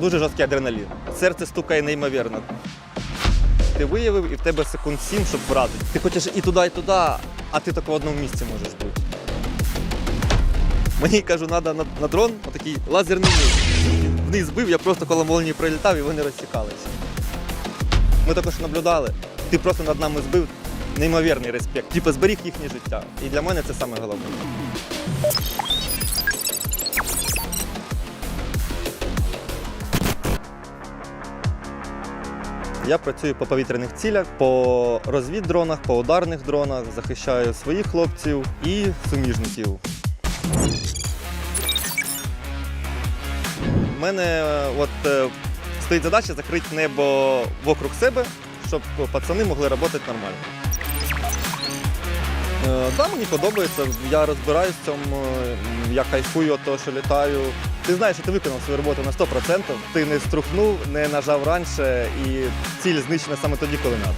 дуже жорсткий адреналін. Серце стукає неймовірно. Ти виявив і в тебе секунд 7, щоб вразити. Ти хочеш і туди, і туди, а ти тільки в одному місці можеш бути. Мені кажу, треба на, на дрон отакий лазерний меч. Вниз збив, я просто коло молнії прилітав і вони розсікалися. Ми також наблюдали. Ти просто над нами збив неймовірний респект. Типу зберіг їхнє життя. І для мене це саме головне. Я працюю по повітряних цілях, по розвіддронах, по ударних дронах, захищаю своїх хлопців і суміжників. У мене от, е, стоїть задача закрити небо вокруг себе, щоб пацани могли працювати нормально. Е, Да, мені подобається, я розбираюсь в цьому, е, я кайфую від того, що літаю. Ти знаєш, що ти виконав свою роботу на 100%, ти не струхнув, не нажав раніше і ціль знищена саме тоді, коли треба.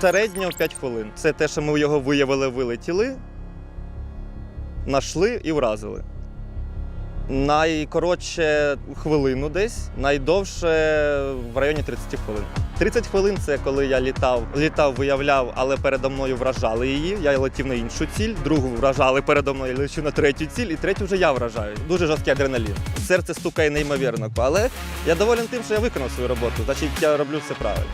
Середньо 5 хвилин. Це те, що ми його виявили, вилетіли, нашли і вразили. Найкоротше хвилину десь, найдовше в районі 30 хвилин. 30 хвилин це коли я літав, літав, виявляв, але передо мною вражали її. Я летів на іншу ціль, другу вражали передо мною, я лечу на третю ціль, і третю вже я вражаю. Дуже жорсткий адреналін. Серце стукає неймовірно, але я доволен тим, що я виконав свою роботу, значить я роблю все правильно.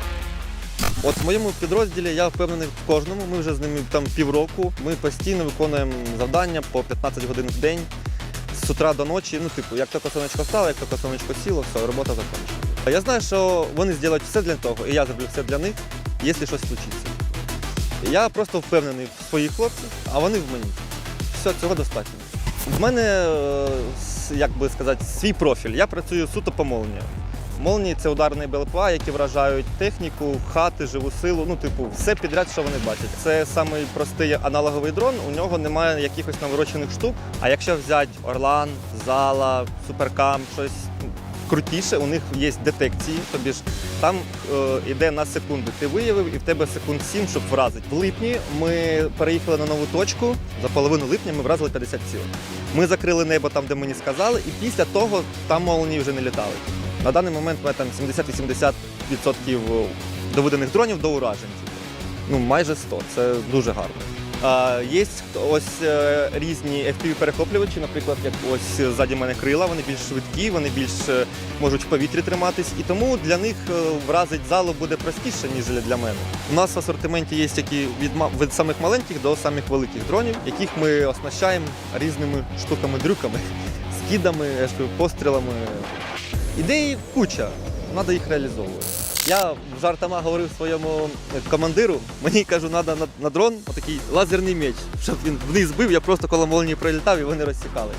От в моєму підрозділі я впевнений в кожному. Ми вже з ними там півроку. Ми постійно виконуємо завдання по 15 годин в день з утра до ночі. Ну, типу, як тільки сонечко стало, як тільки сонечко сіло, все, робота закінчена. Я знаю, що вони зроблять все для того, і я зроблю все для них, якщо щось случиться. Я просто впевнений в своїх хлопцях, а вони в мені. Все, цього достатньо. В мене, е, як би сказати, свій профіль. Я працюю суто по молнії. Молнії це ударні БЛПА, які вражають техніку, хати, живу силу. Ну, типу, все підряд, що вони бачать. Це самий простий аналоговий дрон. У нього немає якихось наворочених штук. А якщо взяти Орлан, Зала, Суперкам, щось крутіше, у них є детекції. Тобі ж там е, йде на секунду. Ти виявив, і в тебе секунд 7, щоб вразити. В липні ми переїхали на нову точку. За половину липня ми вразили 50 цілей. Ми закрили небо там, де мені сказали, і після того там молнії вже не літали. На даний момент ми там 70-80% доведених дронів до уражень. Ну, майже 100. Це дуже гарно. А, є ось е, різні FPV-перехоплювачі, наприклад, як ось ззаді мене крила, вони більш швидкі, вони більш е, можуть в повітрі триматись, і тому для них е, вразить залу буде простіше, ніж для мене. У нас в асортименті є такі від, від самих маленьких до самих великих дронів, яких ми оснащаємо різними штуками-дрюками, скидами, пострілами. Ідеї куча, треба їх реалізовувати. Я жартома говорив своєму командиру, мені кажу, треба на, на дрон отакий лазерний меч, щоб він вниз бив, я просто коло молнії прилітав і вони розсікались.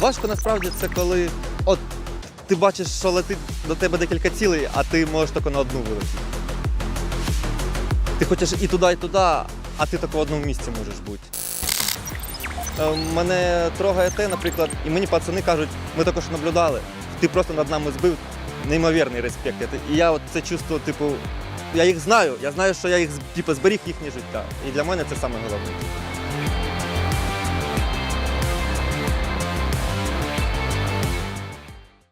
Важко насправді це коли от ти бачиш, що летить до тебе декілька цілей, а ти можеш тільки на одну вилетіти. Ти хочеш і туди, і туди, а ти тільки в одному місці можеш бути. Е, Мене трогає те, наприклад, і мені пацани кажуть, ми також наблюдали, ти просто над нами збив неймовірний респект. І я от це чувство, типу, я їх знаю, я знаю, що я їх типу, зберіг їхнє життя. І для мене це саме головне.